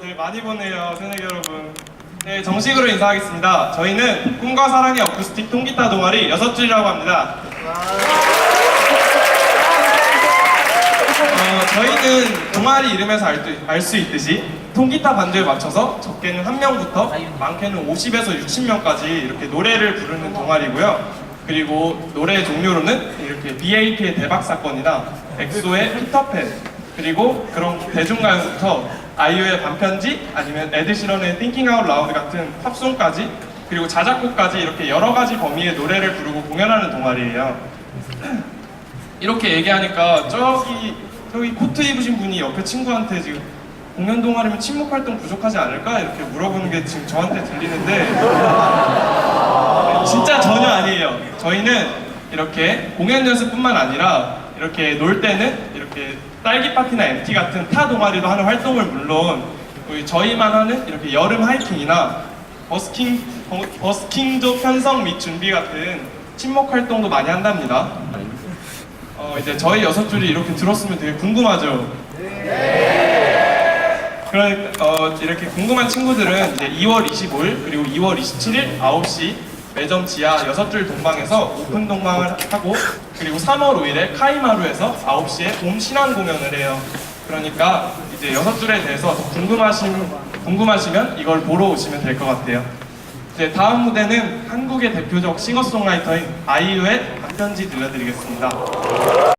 되게 많이 보네요, 새내기 여러분. 네, 정식으로 인사하겠습니다. 저희는 꿈과 사랑의 어쿠스틱 통기타 동아리 여섯 줄이라고 합니다. 어, 저희는 동아리 이름에서 알 수 있듯이 통기타 반주에 맞춰서 적게는 한 명부터 많게는 50에서 60명까지 이렇게 노래를 부르는 동아리고요. 그리고 노래 종류로는 이렇게 BAP의 대박 사건이나 엑소의 피터팬 그리고 그런 대중가요부터 아이유의 반편지 아니면 에드시런의 Thinking Out Loud 같은 팝송까지 그리고 자작곡까지 이렇게 여러 가지 범위의 노래를 부르고 공연하는 동아리예요. 이렇게 얘기하니까 저기 저기 코트 입으신 분이 옆에 친구한테 지금 공연 동아리면 친목 활동 부족하지 않을까 이렇게 물어보는 게 지금 저한테 들리는데 진짜 전혀 아니에요. 저희는 이렇게 공연 연습뿐만 아니라 이렇게 놀 때는 이렇게 딸기 파티나 MT 같은 타 동아리도 하는 활동을 물론 우리 저희만 하는 이렇게 여름 하이킹이나 버스킹 버- 버스킹족 편성 및 준비 같은 친목 활동도 많이 한답니다. 어 이제 저희 여섯 줄이 이렇게 들었으면 되게 궁금하죠. 그러니까 어, 이렇게 궁금한 친구들은 이제 2월 25일 그리고 2월 27일 9시 매점 지하 여섯 줄 동방에서 오픈 동방을 하고 그리고 3월 5일에 카이마루에서 9시에 봄 신앙 공연을 해요. 그러니까 이제 여섯 줄에 대해서 더 궁금하신 궁금하시면 이걸 보러 오시면 될 것 같아요. 이제 다음 무대는 한국의 대표적 싱어송라이터인 아이유의 단편지 들려드리겠습니다.